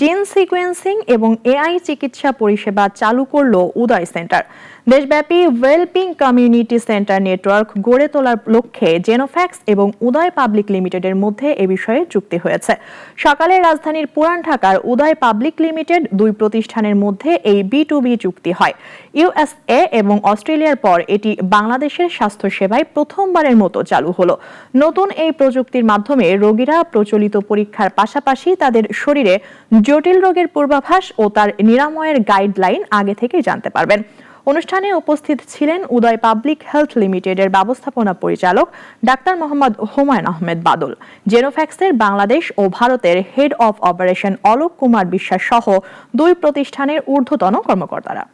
জিন সিকোয়েন্সিং এবং এআই চিকিৎসা পরিষেবা চালু করল উদয় সেন্টার। দেশব্যাপী ওয়েলপিং কমিউনিটি সেন্টার নেটওয়ার্ক গড়ে তোলার লক্ষ্যে জেনোফ্যাক্স এবং উদয় পাবলিক লিমিটেডের মধ্যে এ বিষয়ে চুক্তি হয়েছে। সকালে রাজধানীর পুরান ঢাকার উদয় পাবলিক লিমিটেড দুই প্রতিষ্ঠানের মধ্যে এই বি টু বি চুক্তি হয়। ইউএসএ এবং অস্ট্রেলিয়ার পর এটি বাংলাদেশের স্বাস্থ্যসেবায় প্রথমবারের মতো চালু হলো। নতুন এই প্রযুক্তির মাধ্যমে রোগীরা প্রচলিত পরীক্ষার পাশাপাশি তাদের শরীরে জটিল রোগের পূর্বাভাস ও তার নিরাময়ের গাইডলাইন আগে থেকেই জানতে পারবেন। অনুষ্ঠানে উপস্থিত ছিলেন উদয় পাবলিক হেলথ লিমিটেডের ব্যবস্থাপনা পরিচালক ডাক্তার মোহাম্মদ হুমায়ুন আহমেদ বাদল, জেনোফ্যাক্সের বাংলাদেশ ও ভারতের head of operation Alok Kumar Biswas সহ দুই প্রতিষ্ঠানের ঊর্ধ্বতন কর্মকর্তারা।